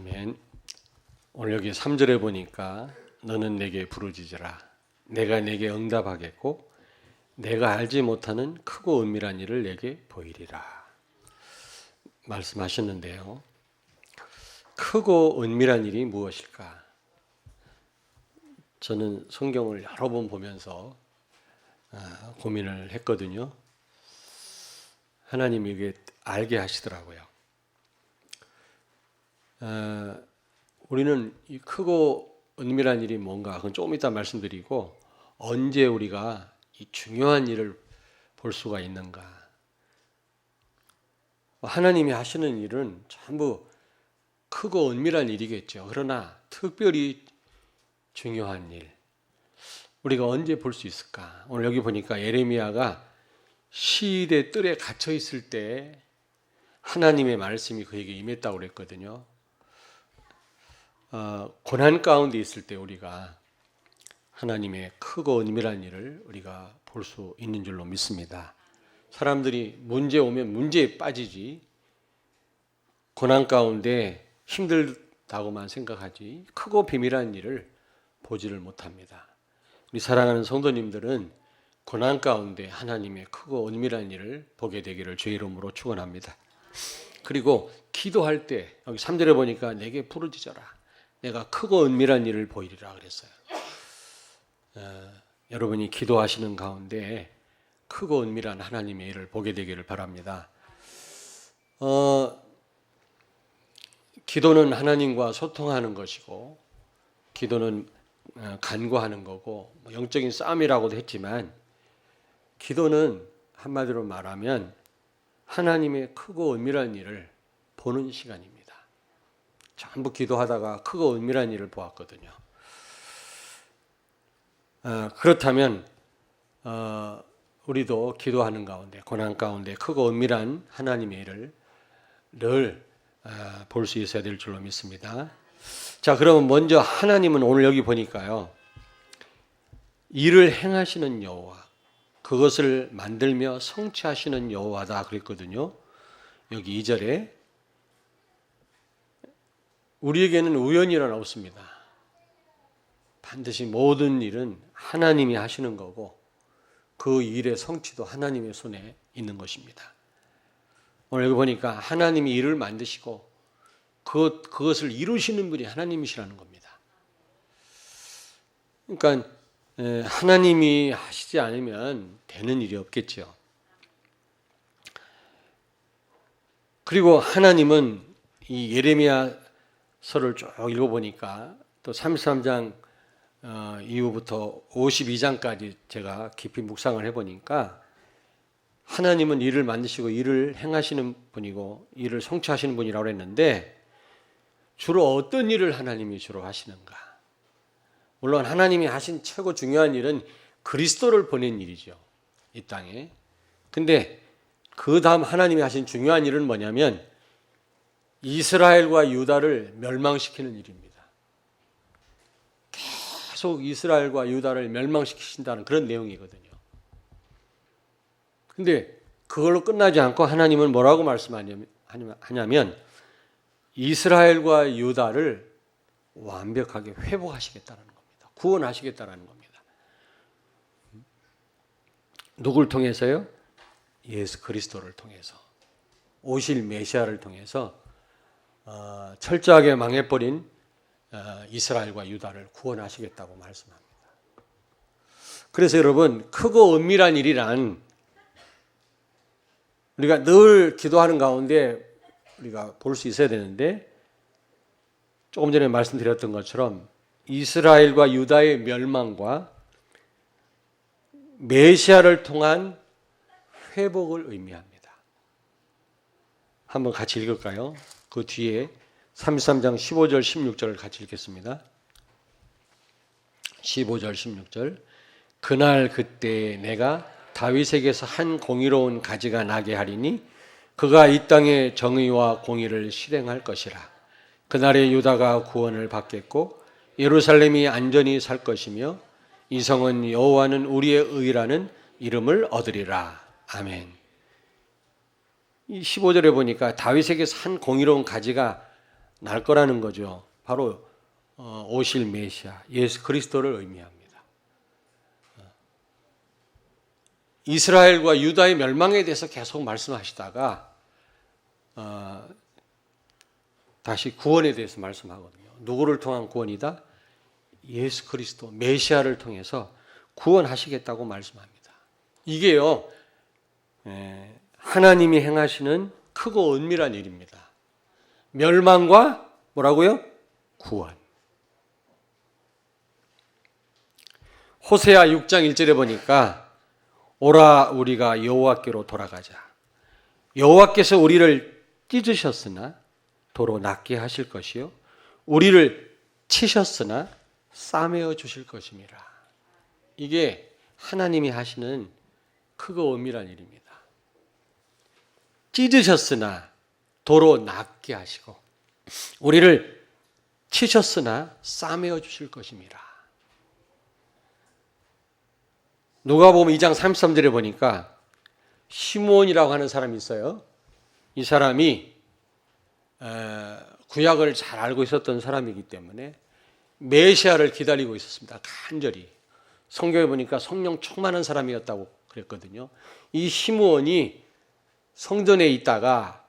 아멘. 오늘 여기 3절에 보니까 너는 내게 부르짖으라. 내가 내게 응답하겠고 내가 알지 못하는 크고 은밀한 일을 내게 보이리라. 말씀하셨는데요. 크고 은밀한 일이 무엇일까? 저는 성경을 여러 번 보면서 아, 고민을 했거든요. 하나님이 이게 알게 하시더라고요. 어, 우리는 이 크고 은밀한 일이 뭔가 그건 조금 이따 말씀드리고 언제 우리가 이 중요한 일을 볼 수가 있는가? 하나님이 하시는 일은 전부 크고 은밀한 일이겠죠. 그러나 특별히 중요한 일 우리가 언제 볼 수 있을까? 오늘 여기 보니까 예레미야가 시대 뜰에 갇혀 있을 때 하나님의 말씀이 그에게 임했다고 그랬거든요. 어, 고난 가운데 있을 때 우리가 하나님의 크고 은밀한 일을 우리가 볼 수 있는 줄로 믿습니다. 사람들이 문제 오면 문제에 빠지지 고난 가운데 힘들다고만 생각하지 크고 비밀한 일을 보지를 못합니다. 우리 사랑하는 성도님들은 고난 가운데 하나님의 크고 은밀한 일을 보게 되기를 주의 이름으로 축원합니다. 그리고 기도할 때 여기 3절에 보니까 내게 부르짖어라. 내가 크고 은밀한 일을 보이리라 그랬어요. 어, 여러분이 기도하시는 가운데 크고 은밀한 하나님의 일을 보게 되기를 바랍니다. 어, 기도는 하나님과 소통하는 것이고, 기도는 어, 간구하는 거고, 뭐 영적인 싸움이라고도 했지만, 기도는 한마디로 말하면 하나님의 크고 은밀한 일을 보는 시간입니다. 전부 기도하다가 크고 은밀한 일을 보았거든요. 어, 그렇다면 어, 우리도 기도하는 가운데 고난 가운데 크고 은밀한 하나님의 일을 늘 어, 볼수 있어야 될 줄로 믿습니다. 자, 그러면 먼저 하나님은 오늘 여기 보니까요. 일을 행하시는 여호와 그것을 만들며 성취하시는 여호와다 그랬거든요. 여기 2절에 우리에게는 우연이란 없습니다. 반드시 모든 일은 하나님이 하시는 거고 그 일의 성취도 하나님의 손에 있는 것입니다. 오늘 여기 보니까 하나님이 일을 만드시고 그, 그것을 이루시는 분이 하나님이시라는 겁니다. 그러니까 하나님이 하시지 않으면 되는 일이 없겠죠. 그리고 하나님은 이 예레미야 서를 쭉 읽어보니까 또 33장 어, 이후부터 52장까지 제가 깊이 묵상을 해보니까 하나님은 일을 만드시고 일을 행하시는 분이고 일을 성취하시는 분이라고 했는데 주로 어떤 일을 하나님이 주로 하시는가? 물론 하나님이 하신 최고 중요한 일은 그리스도를 보낸 일이죠. 이 땅에. 근데 그 다음 하나님이 하신 중요한 일은 뭐냐면 이스라엘과 유다를 멸망시키는 일입니다. 계속 이스라엘과 유다를 멸망시키신다는 그런 내용이거든요. 근데 그걸로 끝나지 않고 하나님은 뭐라고 말씀하냐면 이스라엘과 유다를 완벽하게 회복하시겠다는 겁니다. 구원하시겠다는 겁니다. 누굴 통해서요? 예수 그리스도를 통해서 오실 메시아를 통해서 어, 철저하게 망해버린 어, 이스라엘과 유다를 구원하시겠다고 말씀합니다. 그래서 여러분 크고 은밀한 일이란 우리가 늘 기도하는 가운데 우리가 볼 수 있어야 되는데 조금 전에 말씀드렸던 것처럼 이스라엘과 유다의 멸망과 메시아를 통한 회복을 의미합니다. 한번 같이 읽을까요? 그 뒤에 33장 15절 16절을 같이 읽겠습니다. 15절 16절 그날 그때 내가 다윗에게서 한 공의로운 가지가 나게 하리니 그가 이 땅에 정의와 공의를 실행할 것이라 그날에 유다가 구원을 받겠고 예루살렘이 안전히 살 것이며 이 성은 여호와는 우리의 의라는 이름을 얻으리라 아멘. 이 15절에 보니까 다윗에게서 한 공의로운 가지가 날 거라는 거죠. 바로 어, 오실 메시아 예수 그리스도를 의미합니다. 어. 이스라엘과 유다의 멸망에 대해서 계속 말씀하시다가 어, 다시 구원에 대해서 말씀하거든요. 누구를 통한 구원이다? 예수 그리스도 메시아를 통해서 구원하시겠다고 말씀합니다. 이게요 에, 하나님이 행하시는 크고 은밀한 일입니다. 멸망과 뭐라고요? 구원. 호세아 6장 1절에 보니까 오라 우리가 여호와께로 돌아가자. 여호와께서 우리를 찢으셨으나 도로 낫게 하실 것이요 우리를 치셨으나 싸매어 주실 것임이라. 이게 하나님이 하시는 크고 은밀한 일입니다. 찢으셨으나 도로 낫게 하시고 우리를 치셨으나 싸매어 주실 것임이라. 누가 보면 2장 33절에 보니까 시므온이라고 하는 사람이 있어요. 이 사람이 에, 구약을 잘 알고 있었던 사람이기 때문에 메시아를 기다리고 있었습니다. 간절히. 성경에 보니까 성령 충만한 사람이었다고 그랬거든요. 이 시므온이 성전에 있다가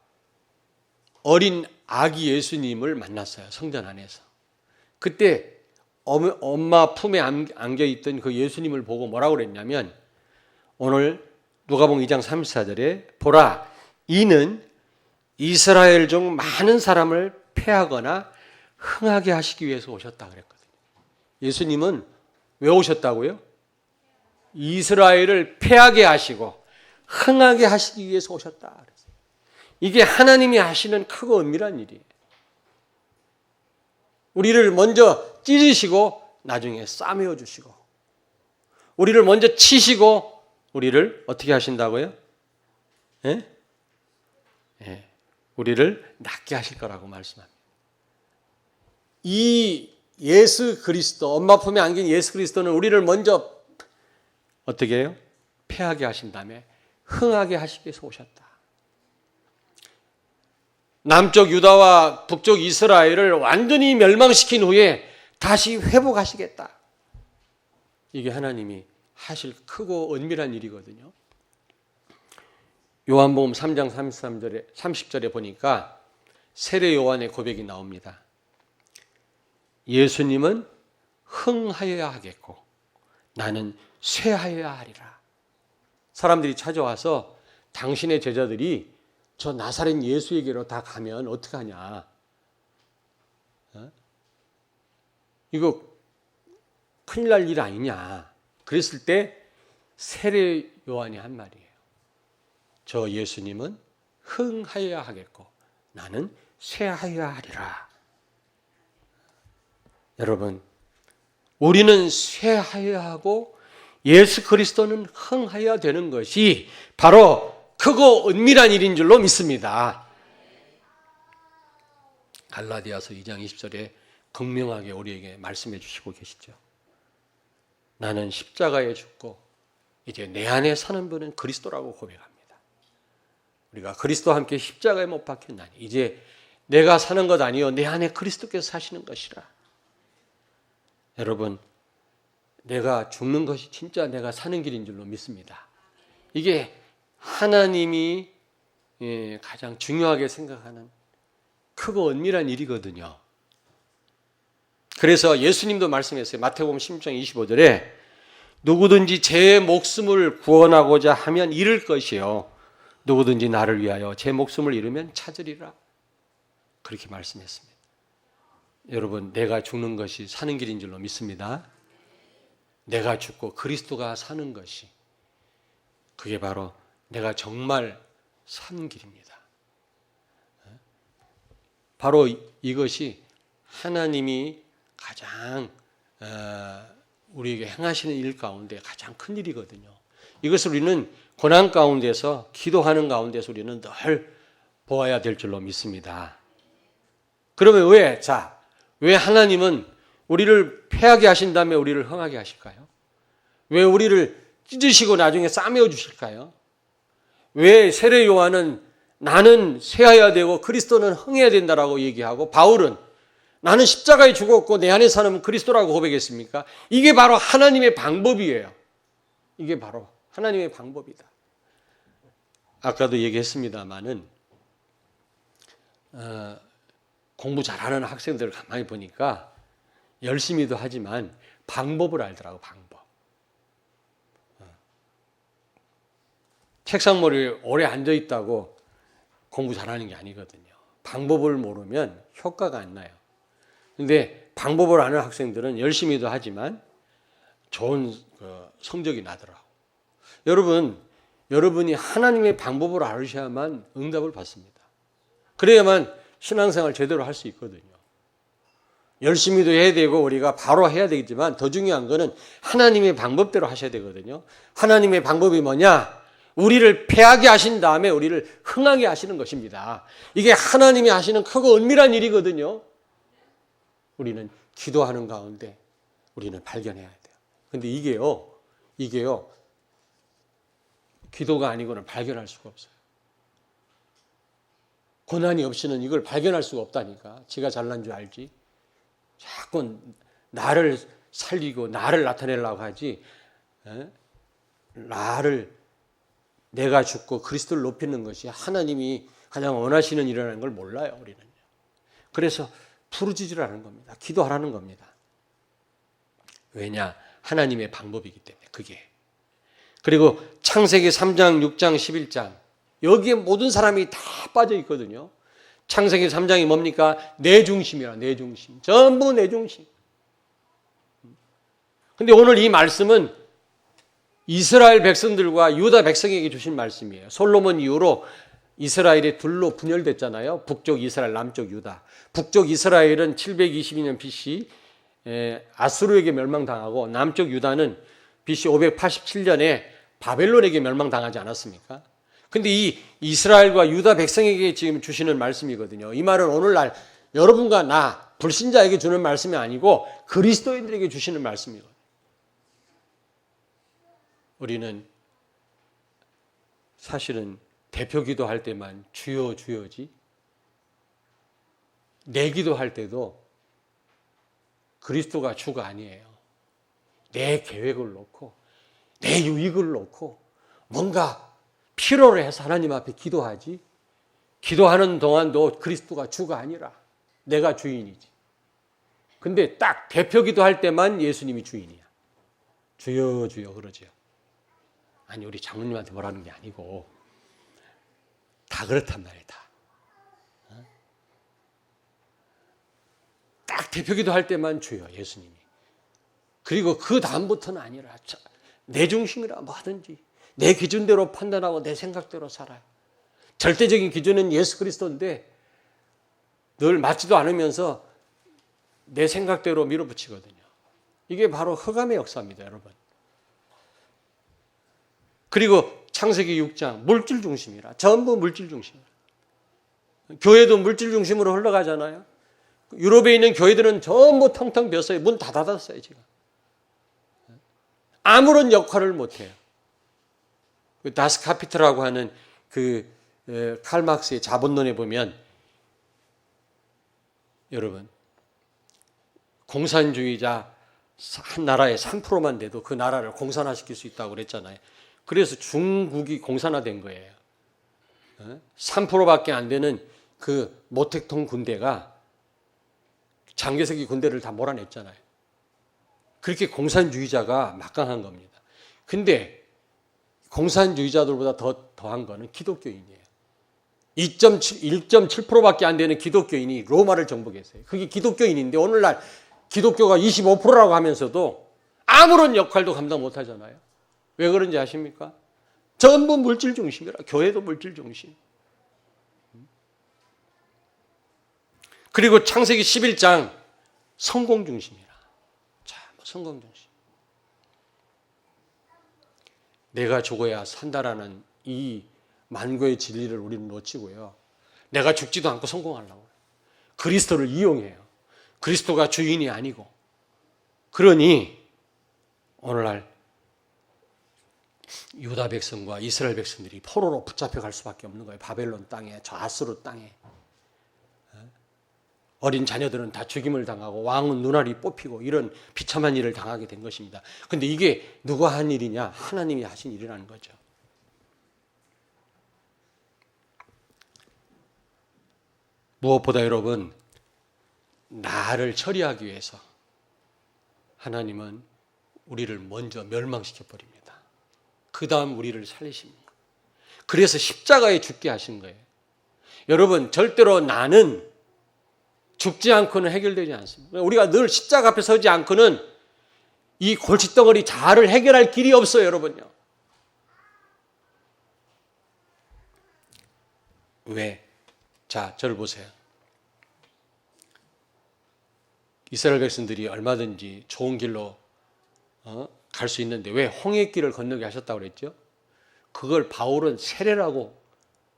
어린 아기 예수님을 만났어요. 성전 안에서. 그때 엄- 엄마 품에 안- 안겨 있던 그 예수님을 보고 뭐라고 그랬냐면 오늘 누가복음 2장 34절에 보라 이는 이스라엘 중 많은 사람을 패하거나 흥하게 하시기 위해서 오셨다 그랬거든요. 예수님은 왜 오셨다고요? 이스라엘을 패하게 하시고 흥하게 하시기 위해서 오셨다. 이게 하나님이 하시는 크고 은밀한 일이에요. 우리를 먼저 찢으시고 나중에 싸매어 주시고 우리를 먼저 치시고 우리를 어떻게 하신다고요? 예? 예. 우리를 낫게 하실 거라고 말씀합니다. 이 예수 그리스도 엄마 품에 안긴 예수 그리스도는 우리를 먼저 어떻게 해요? 패하게 하신 다음에 흥하게 하시기 위해서 오셨다. 남쪽 유다와 북쪽 이스라엘을 완전히 멸망시킨 후에 다시 회복하시겠다. 이게 하나님이 하실 크고 은밀한 일이거든요. 요한복음 3장 33절에 30절에 보니까 세례 요한의 고백이 나옵니다. 예수님은 흥하여야 하겠고 나는 쇠하여야 하리라. 사람들이 찾아와서 당신의 제자들이 저 나사렛 예수에게로 다 가면 어떡하냐? 어? 이거 큰일 날 일 아니냐? 그랬을 때 세례 요한이 한 말이에요. 저 예수님은 흥하여야 하겠고 나는 쇠하여야 하리라. 여러분, 우리는 쇠하여야 하고 예수 그리스도는 흥하여야 되는 것이 바로 크고 은밀한 일인 줄로 믿습니다. 갈라디아서 2장 20절에 극명하게 우리에게 말씀해 주시고 계시죠. 나는 십자가에 죽고 이제 내 안에 사는 분은 그리스도라고 고백합니다. 우리가 그리스도와 함께 십자가에 못 박혔나니 이제 내가 사는 것 아니요 내 안에 그리스도께서 사시는 것이라. 여러분 내가 죽는 것이 진짜 내가 사는 길인 줄로 믿습니다. 이게 하나님이 예, 가장 중요하게 생각하는 크고 은밀한 일이거든요. 그래서 예수님도 말씀했어요. 마태복음 16장 25절에 누구든지 제 목숨을 구원하고자 하면 잃을 것이요. 누구든지 나를 위하여 제 목숨을 잃으면 찾으리라. 그렇게 말씀했습니다. 여러분, 내가 죽는 것이 사는 길인 줄로 믿습니다. 내가 죽고 그리스도가 사는 것이 그게 바로 내가 정말 산 길입니다. 바로 이것이 하나님이 가장 어, 우리에게 행하시는 일 가운데 가장 큰 일이거든요. 이것을 우리는 고난 가운데서 기도하는 가운데서 우리는 늘 보아야 될 줄로 믿습니다. 그러면 왜, 자, 왜 하나님은 우리를 패하게 하신 다음에 우리를 흥하게 하실까요? 왜 우리를 찢으시고 나중에 싸매어 주실까요? 왜 세례 요한은 나는 쇠해야 되고 그리스도는 흥해야 된다라고 얘기하고 바울은 나는 십자가에 죽었고 내 안에 사는 그리스도라고 고백했습니까? 이게 바로 하나님의 방법이에요. 이게 바로 하나님의 방법이다. 아까도 얘기했습니다만은 어, 공부 잘하는 학생들을 가만히 보니까 열심히도 하지만 방법을 알더라고 방법. 어. 책상머리에 오래 앉아 있다고 공부 잘하는 게 아니거든요. 방법을 모르면 효과가 안 나요. 근데 방법을 아는 학생들은 열심히도 하지만 좋은 그 성적이 나더라고. 여러분, 여러분이 하나님의 방법을 알으셔야만 응답을 받습니다. 그래야만 신앙생활 제대로 할 수 있거든요. 열심히도 해야 되고 우리가 바로 해야 되겠지만 더 중요한 거는 하나님의 방법대로 하셔야 되거든요. 하나님의 방법이 뭐냐? 우리를 패하게 하신 다음에 우리를 흥하게 하시는 것입니다. 이게 하나님이 하시는 크고 은밀한 일이거든요. 우리는 기도하는 가운데 우리는 발견해야 돼요. 근데 이게요, 이게요, 기도가 아니고는 발견할 수가 없어요. 고난이 없이는 이걸 발견할 수가 없다니까. 지가 잘난 줄 알지. 자꾸 나를 살리고 나를 나타내려고 하지. 에? 나를 내가 죽고 그리스도를 높이는 것이 하나님이 가장 원하시는 일이라는 걸 몰라요, 우리는요. 그래서 부르짖으라는 겁니다. 기도하라는 겁니다. 왜냐? 하나님의 방법이기 때문에 그게. 그리고 창세기 3장, 6장, 11장 여기에 모든 사람이 다 빠져 있거든요. 창세기 3장이 뭡니까? 내 중심이라, 내 중심. 전부 내 중심. 근데 오늘 이 말씀은 이스라엘 백성들과 유다 백성에게 주신 말씀이에요. 솔로몬 이후로 이스라엘이 둘로 분열됐잖아요. 북쪽 이스라엘, 남쪽 유다. 북쪽 이스라엘은 722년 BC 아수르에게 멸망당하고 남쪽 유다는 BC 587년에 바벨론에게 멸망당하지 않았습니까? 근데 이 이스라엘과 유다 백성에게 지금 주시는 말씀이거든요. 이 말은 오늘날 여러분과 나 불신자에게 주는 말씀이 아니고 그리스도인들에게 주시는 말씀이거든요. 우리는 사실은 대표 기도할 때만 주여 주여지 내 기도할 때도 그리스도가 주가 아니에요. 내 계획을 놓고 내 유익을 놓고 뭔가 필요로 해서 하나님 앞에 기도하지 기도하는 동안도 그리스도가 주가 아니라 내가 주인이지. 근데 딱 대표 기도할 때만 예수님이 주인이야. 주여 주여 그러죠. 아니 우리 장로님한테 뭐라는 게 아니고 다 그렇단 말이야 다. 어? 딱 대표 기도할 때만 주여 예수님이. 그리고 그 다음부터는 아니라 내 중심이라 뭐 하든지 내 기준대로 판단하고 내 생각대로 살아요. 절대적인 기준은 예수 그리스도인데 늘 맞지도 않으면서 내 생각대로 밀어붙이거든요. 이게 바로 흑암의 역사입니다, 여러분. 그리고 창세기 6장 물질 중심이라 전부 물질 중심이라. 교회도 물질 중심으로 흘러가잖아요. 유럽에 있는 교회들은 전부 텅텅 비었어요. 문 다 닫았어요, 지금. 아무런 역할을 못 해요. 그 다스 카피트라고 하는 그 칼막스의 자본론에 보면 여러분 공산주의자 한 나라의 3%만 돼도 그 나라를 공산화시킬 수 있다고 그랬잖아요. 그래서 중국이 공산화된 거예요. 3%밖에 안 되는 그 모택동 군대가 장개석이 군대를 다 몰아냈잖아요. 그렇게 공산주의자가 막강한 겁니다. 근데 공산주의자들보다 더 더한 거는 기독교인이에요. 2.7, 1.7%밖에 안 되는 기독교인이 로마를 정복했어요. 그게 기독교인인데 오늘날 기독교가 25%라고 하면서도 아무런 역할도 감당 못 하잖아요. 왜 그런지 아십니까? 전부 물질 중심이라. 교회도 물질 중심. 그리고 창세기 11장 성공 중심이라. 자, 뭐 성공 중심. 내가 죽어야 산다라는 이 만고의 진리를 우리는 놓치고요. 내가 죽지도 않고 성공하려고. 그리스도를 이용해요. 그리스도가 주인이 아니고. 그러니 오늘날 유다 백성과 이스라엘 백성들이 포로로 붙잡혀 갈 수밖에 없는 거예요. 바벨론 땅에, 저 아수르 땅에. 어린 자녀들은 다 죽임을 당하고 왕은 눈알이 뽑히고 이런 비참한 일을 당하게 된 것입니다. 근데 이게 누가 한 일이냐? 하나님이 하신 일이라는 거죠. 무엇보다 여러분, 나를 처리하기 위해서 하나님은 우리를 먼저 멸망시켜 버립니다. 그 다음 우리를 살리십니다. 그래서 십자가에 죽게 하신 거예요. 여러분, 절대로 나는 죽지 않고는 해결되지 않습니다. 우리가 늘 십자가 앞에 서지 않고는 이 골칫덩어리 자아를 해결할 길이 없어요, 여러분요. 왜? 자, 저를 보세요. 이스라엘 백성들이 얼마든지 좋은 길로 어? 갈 수 있는데 왜 홍해 길을 건너게 하셨다고 그랬죠? 그걸 바울은 세례라고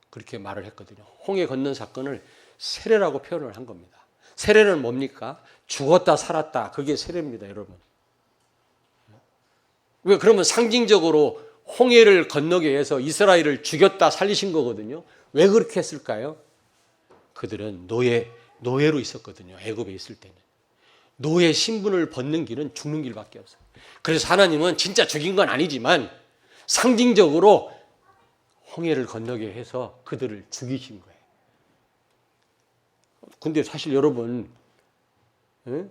그렇게 말을 했거든요. 홍해 건넌 사건을 세례라고 표현을 한 겁니다. 세례는 뭡니까? 죽었다 살았다. 그게 세례입니다, 여러분. 왜 그러면 상징적으로 홍해를 건너게 해서 이스라엘을 죽였다 살리신 거거든요. 왜 그렇게 했을까요? 그들은 노예 노예로 있었거든요. 애굽에 있을 때는. 노예 신분을 벗는 길은 죽는 길밖에 없어요. 그래서 하나님은 진짜 죽인 건 아니지만 상징적으로 홍해를 건너게 해서 그들을 죽이신 거예요. 근데 사실 여러분, 예?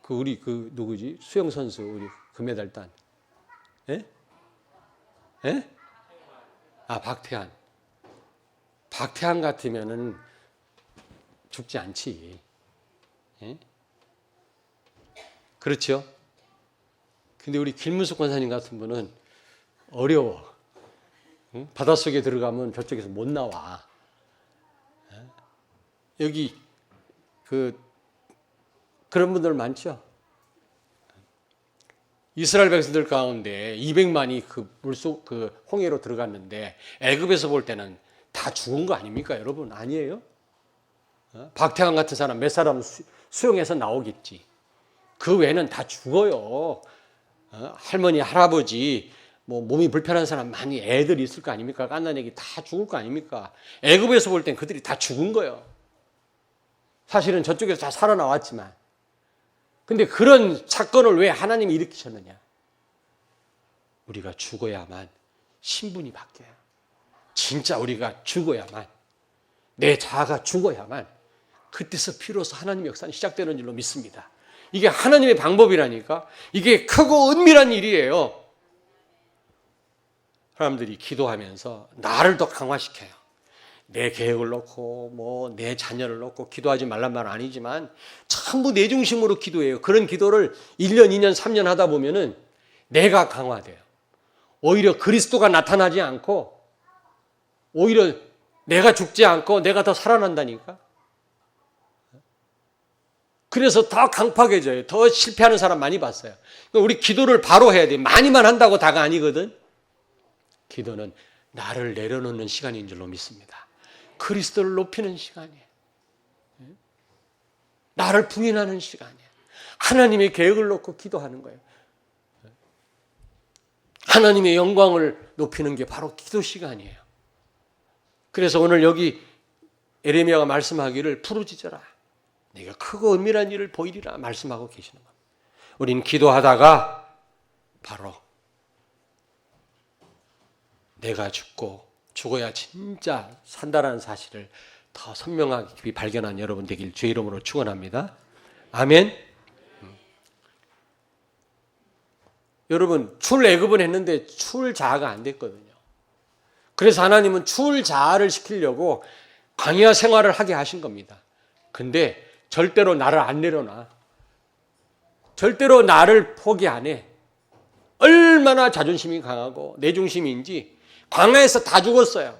그 우리 그 누구지 수영 선수 우리 금메달 딴, 예? 예? 아 박태환. 박태환 같으면은 죽지 않지. 예? 그렇죠? 근데 우리 김문숙 권사님 같은 분은 어려워. 응? 바닷속에 들어가면 저쪽에서 못 나와. 예? 여기 그 그런 분들 많죠. 이스라엘 백성들 가운데 200만이 그 물속 그 홍해로 들어갔는데 애굽에서 볼 때는 다 죽은 거 아닙니까, 여러분? 아니에요? 어? 박태환 같은 사람 몇 사람 수, 수용해서 나오겠지. 그 외에는 다 죽어요. 어? 할머니, 할아버지, 뭐 몸이 불편한 사람 많이 애들 있을 거 아닙니까? 깐난 애기 다 죽을 거 아닙니까? 애굽에서 볼 땐 그들이 다 죽은 거예요. 사실은 저쪽에서 다 살아나왔지만. 근데 그런 사건을 왜 하나님이 일으키셨느냐? 우리가 죽어야만 신분이 바뀌어요. 진짜 우리가 죽어야만 내 자아가 죽어야만 그때서 비로소 하나님의 역사는 시작되는 줄로 믿습니다. 이게 하나님의 방법이라니까 이게 크고 은밀한 일이에요. 사람들이 기도하면서 나를 더 강화시켜요. 내 계획을 놓고 뭐 내 자녀를 놓고 기도하지 말란 말은 아니지만 전부 내 중심으로 기도해요. 그런 기도를 1년, 2년, 3년 하다 보면은 내가 강화돼요. 오히려 그리스도가 나타나지 않고 오히려 내가 죽지 않고 내가 더 살아난다니까. 그래서 더 강팍해져요. 더 실패하는 사람 많이 봤어요. 그러니까 우리 기도를 바로 해야 돼. 많이만 한다고 다가 아니거든. 기도는 나를 내려놓는 시간인 줄로 믿습니다. 그리스도를 높이는 시간이에요. 나를 부인하는 시간이에요. 하나님의 계획을 놓고 기도하는 거예요. 하나님의 영광을 높이는 게 바로 기도 시간이에요. 그래서 오늘 여기 에레미야가 말씀하기를 부르짖어라. 내가 크고 은밀한 일을 보이리라 말씀하고 계시는 겁니다. 우린 기도하다가 바로 내가 죽고 죽어야 진짜 산다라는 사실을 더 선명하게 깊이 발견한 여러분 되길 주의 이름으로 축원합니다. 아멘. 음. 여러분 출애굽은 했는데 출자가 안 됐거든요. 그래서 하나님은 출자를 시키려고 광야 생활을 하게 하신 겁니다. 근데 절대로 나를 안 내려놔. 절대로 나를 포기 안 해. 얼마나 자존심이 강하고 내 중심인지 광야에서 다 죽었어요.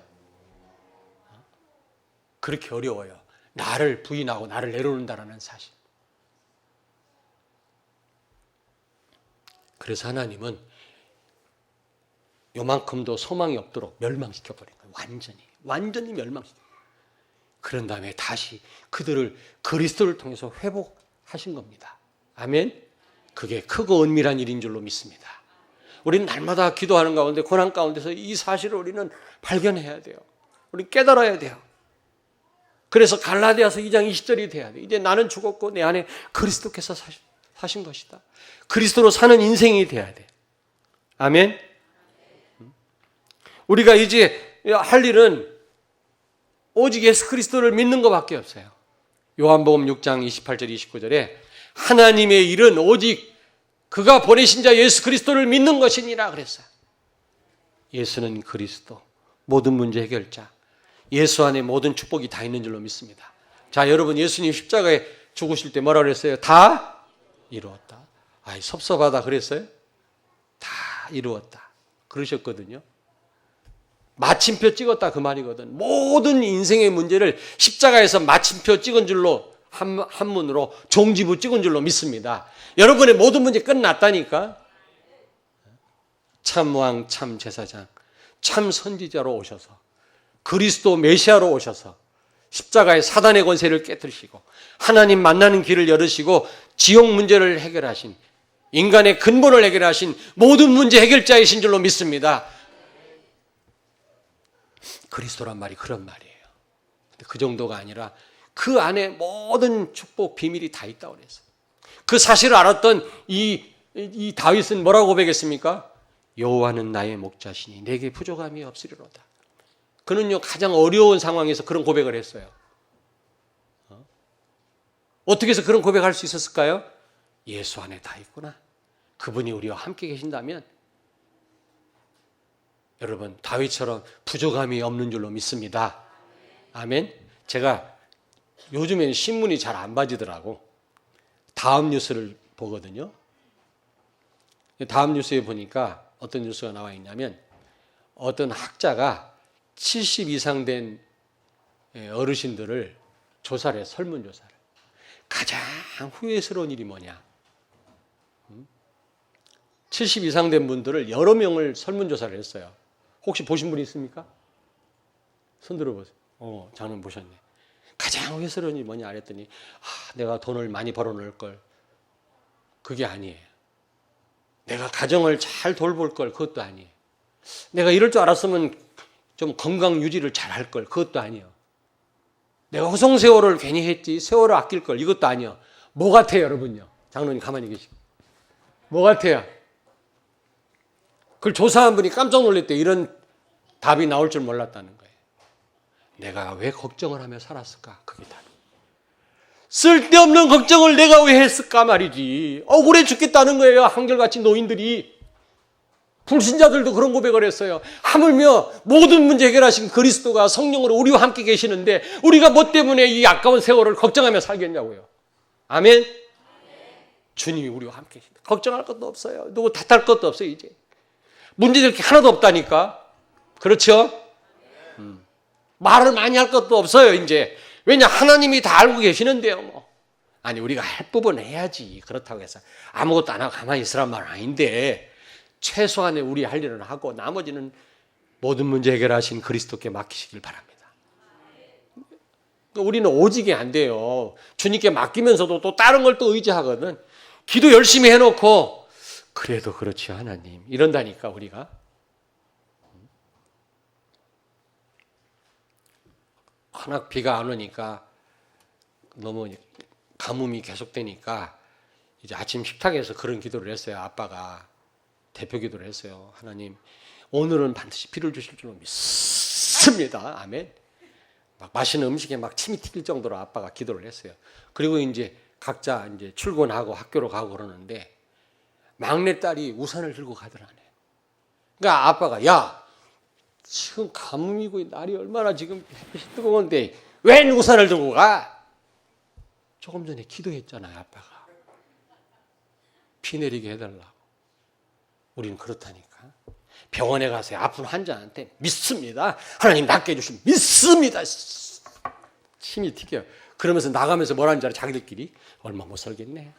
그렇게 어려워요. 나를 부인하고 나를 내려놓는다라는 사실. 그래서 하나님은 요만큼도 소망이 없도록 멸망시켜 버린 거예요. 완전히. 완전히 멸망시켜. 그런 다음에 다시 그들을 그리스도를 통해서 회복하신 겁니다. 아멘. 그게 크고 은밀한 일인 줄로 믿습니다. 우리는 날마다 기도하는 가운데 고난 가운데서 이 사실을 우리는 발견해야 돼요. 우리 깨달아야 돼요. 그래서 갈라디아서 2장 20절이 돼야 돼. 이제 나는 죽었고 내 안에 그리스도께서 사신, 사신 것이다. 그리스도로 사는 인생이 돼야 돼. 아멘. 우리가 이제 할 일은 오직 예수 그리스도를 믿는 것밖에 없어요. 요한복음 6장 28절 29절에 하나님의 일은 오직 그가 보내신 자 예수 그리스도를 믿는 것이니라 그랬어요. 예수는 그리스도, 모든 문제 해결자. 예수 안에 모든 축복이 다 있는 줄로 믿습니다. 자, 여러분 예수님 십자가에 죽으실 때 뭐라 그랬어요? 다 이루었다. 아이 섭섭하다 그랬어요? 다 이루었다. 그러셨거든요. 마침표 찍었다 그 말이거든. 모든 인생의 문제를 십자가에서 마침표 찍은 줄로 한, 한문으로 종지부 찍은 줄로 믿습니다. 여러분의 모든 문제 끝났다니까. 참왕 참 제사장 참 선지자로 오셔서 그리스도 메시아로 오셔서 십자가의 사단의 권세를 깨뜨리시고 하나님 만나는 길을 열으시고 지옥 문제를 해결하신 인간의 근본을 해결하신 모든 문제 해결자이신 줄로 믿습니다. 그리스도란 말이 그런 말이에요. 그 정도가 아니라 그 안에 모든 축복 비밀이 다 있다고 그랬어요. 그 사실을 알았던 이, 이 다윗은 뭐라고 고백했습니까? 여호와는 나의 목자시니 내게 부족함이 없으리로다. 그는요 가장 어려운 상황에서 그런 고백을 했어요. 어? 어떻게 해서 그런 고백할 수 있었을까요? 예수 안에 다 있구나. 그분이 우리와 함께 계신다면 여러분 다윗처럼 부족함이 없는 줄로 믿습니다. 아멘. 제가 요즘에는 신문이 잘 안 봐지더라고. 다음 뉴스를 보거든요. 다음 뉴스에 보니까 어떤 뉴스가 나와 있냐면 어떤 학자가 70 이상 된 어르신들을 조사를 해, 설문조사를. 가장 후회스러운 일이 뭐냐? 70 이상 된 분들을 여러 명을 설문조사를 했어요. 혹시 보신 분 있습니까? 손 들어보세요. 어, 장님 보셨네. 가장 후회스러운 일이 뭐냐 그랬더니 아, 내가 돈을 많이 벌어놓을 걸. 그게 아니에요. 내가 가정을 잘 돌볼 걸. 그것도 아니에요. 내가 이럴 줄 알았으면 좀 건강 유지를 잘 할 걸. 그것도 아니에요. 내가 호송 세월을 괜히 했지. 세월을 아낄 걸. 이것도 아니에요. 뭐 같아요, 여러분요? 장로님 가만히 계시고. 뭐 같아요? 그걸 조사한 분이 깜짝 놀랐대. 이런 답이 나올 줄 몰랐다는 거예요. 내가 왜 걱정을 하며 살았을까? 그게 답이. 쓸데없는 걱정을 내가 왜 했을까 말이지. 억울해 죽겠다는 거예요. 한결같이 노인들이. 불신자들도 그런 고백을 했어요. 하물며 모든 문제 해결하신 그리스도가 성령으로 우리와 함께 계시는데 우리가 뭐 때문에 이 아까운 세월을 걱정하며 살겠냐고요. 아멘? 주님이 우리와 함께 계신다. 걱정할 것도 없어요. 누구 탓할 것도 없어요, 이제. 문제될 게 하나도 없다니까. 그렇죠? 음. 말을 많이 할 것도 없어요, 이제. 왜냐, 하나님이 다 알고 계시는데요, 뭐. 아니, 우리가 할 부분 해야지. 그렇다고 해서 아무것도 안 하고 가만히 있으란 말은 아닌데, 최소한의 우리 할 일은 하고, 나머지는 모든 문제 해결하신 그리스도께 맡기시길 바랍니다. 우리는 오직이 안 돼요. 주님께 맡기면서도 또 다른 걸 또 의지하거든. 기도 열심히 해놓고, 그래도 그렇지, 하나님. 이런다니까, 우리가. 워낙 비가 안 오니까 너무 가뭄이 계속되니까 이제 아침 식탁에서 그런 기도를 했어요. 아빠가 대표 기도를 했어요. 하나님 오늘은 반드시 비를 주실 줄 믿습니다. 아멘. 막 맛있는 음식에 막 침이 튀길 정도로 아빠가 기도를 했어요. 그리고 이제 각자 이제 출근하고 학교로 가고 그러는데 막내 딸이 우산을 들고 가더라네. 그러니까 아빠가 야 지금 가뭄이고 날이 얼마나 지금 뜨거운데 웬 우산을 들고 가? 조금 전에 기도했잖아요, 아빠가. 피 내리게 해달라고. 우리는 그렇다니까. 병원에 가서 아픈 환자한테 믿습니다. 하나님 낫게 해주시면 믿습니다. 침이 튀겨. 그러면서 나가면서 뭐라는 줄 알아? 자기들끼리 얼마 못 살겠네.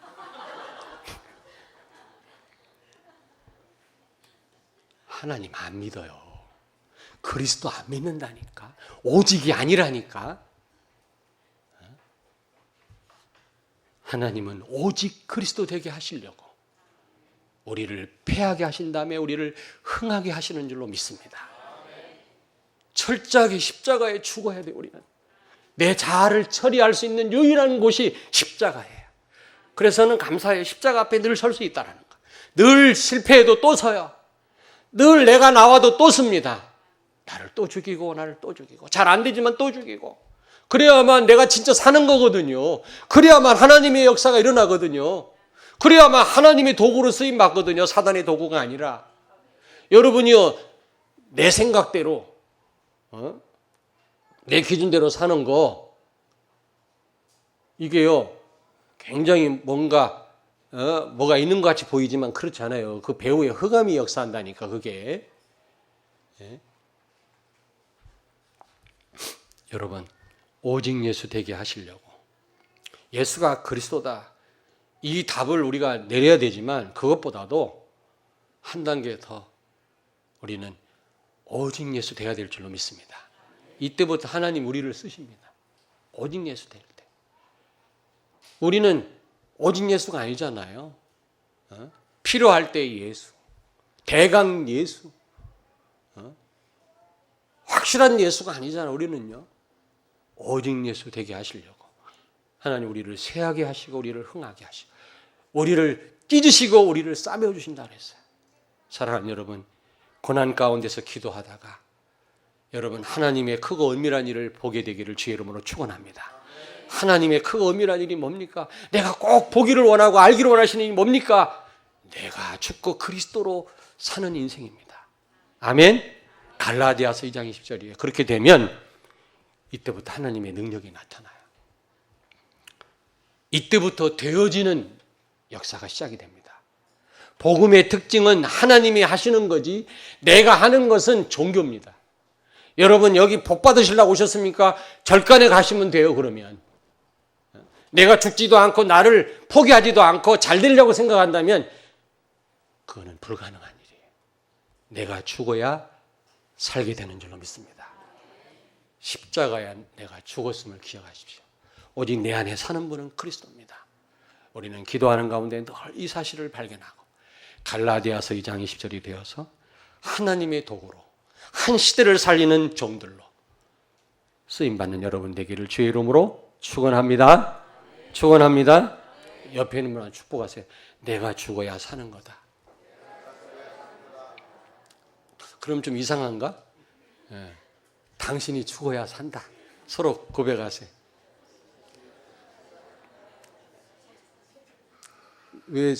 하나님 안 믿어요. 그리스도 안 믿는다니까. 오직이 아니라니까. 하나님은 오직 그리스도 되게 하시려고 우리를 패하게 하신 다음에 우리를 흥하게 하시는 줄로 믿습니다. 철저하게 십자가에 죽어야 돼 우리는. 내 자아를 처리할 수 있는 유일한 곳이 십자가예요. 그래서는 감사해요. 십자가 앞에 늘 설 수 있다라는 거. 늘 실패해도 또 서요. 늘 내가 나와도 또 씁니다. 나를 또 죽이고 나를 또 죽이고 잘 안 되지만 또 죽이고 그래야만 내가 진짜 사는 거거든요. 그래야만 하나님의 역사가 일어나거든요. 그래야만 하나님의 도구로 쓰임 받거든요. 사단의 도구가 아니라 여러분이요 내 생각대로 어? 내 기준대로 사는 거 이게요 굉장히 뭔가 어, 뭐가 있는 것 같이 보이지만 그렇지 않아요. 그 배우의 흑암이 역사한다니까 그게 예? 여러분 오직 예수 되게 하시려고 예수가 그리스도다 이 답을 우리가 내려야 되지만 그것보다도 한 단계 더 우리는 오직 예수 돼야 될 줄로 믿습니다. 이때부터 하나님 우리를 쓰십니다. 오직 예수 될 때. 우리는 오직 예수가 아니잖아요. 어? 필요할 때 예수, 대강 예수, 어? 확실한 예수가 아니잖아. 우리는요. 오직 예수 되게 하시려고 하나님 우리를 세하게 하시고 우리를 흥하게 하시고 우리를 찢으시고 우리를 싸매어 주신다 그랬어요. 사랑하는 여러분, 고난 가운데서 기도하다가 여러분 하나님의 크고 은밀한 일을 보게 되기를 주의 이름으로 축원합니다. 하나님의 크고 은밀한 일이 뭡니까? 내가 꼭 보기를 원하고 알기를 원하시는 일이 뭡니까? 내가 죽고 그리스도로 사는 인생입니다. 아멘. 갈라디아서 2장 20절이에요. 그렇게 되면 이때부터 하나님의 능력이 나타나요. 이때부터 되어지는 역사가 시작이 됩니다. 복음의 특징은 하나님이 하시는 거지 내가 하는 것은 종교입니다. 여러분 여기 복 받으시려고 오셨습니까? 절간에 가시면 돼요 그러면. 내가 죽지도 않고 나를 포기하지도 않고 잘 되려고 생각한다면 그거는 불가능한 일이에요. 내가 죽어야 살게 되는 줄로 믿습니다. 십자가야 내가 죽었음을 기억하십시오. 오직 내 안에 사는 분은 그리스도입니다. 우리는 기도하는 가운데 늘 이 사실을 발견하고 갈라디아서 2장 20절이 되어서 하나님의 도구로 한 시대를 살리는 종들로 쓰임 받는 여러분 되기를 주의 이름으로 축원합니다. 축원합니다. 옆에 있는 분한 축복하세요. 내가 죽어야 사는 거다. 그럼 좀 이상한가? 예. 당신이 죽어야 산다. 서로 고백하세요. 왜,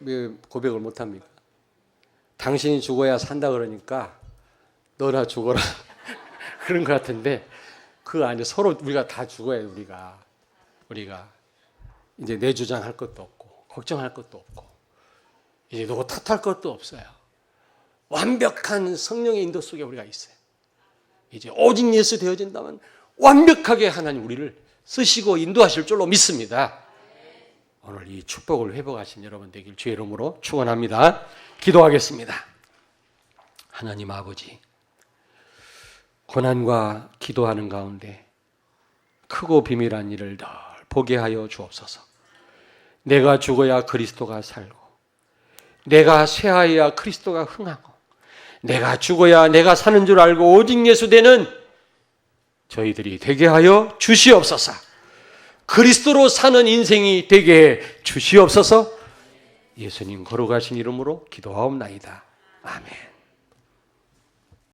왜 고백을 못 합니까? 당신이 죽어야 산다 그러니까 너나 죽어라. 그런 것 같은데 그 안에 서로 우리가 다 죽어야 해, 우리가. 우리가. 이제 내 주장할 것도 없고, 걱정할 것도 없고, 이제 누구 탓할 것도 없어요. 완벽한 성령의 인도 속에 우리가 있어요. 이제 오직 예수 되어진다면 완벽하게 하나님 우리를 쓰시고 인도하실 줄로 믿습니다. 오늘 이 축복을 회복하신 여러분 되길 주의 이름으로 축원합니다. 기도하겠습니다. 하나님 아버지 고난과 기도하는 가운데 크고 비밀한 일을 늘 보게 하여 주옵소서. 내가 죽어야 그리스도가 살고 내가 쇠하여야 그리스도가 흥하고 내가 죽어야 내가 사는 줄 알고 오직 예수 되는 저희들이 되게 하여 주시옵소서. 그리스도로 사는 인생이 되게 해 주시옵소서. 예수님 걸어가신 이름으로 기도하옵나이다. 아멘.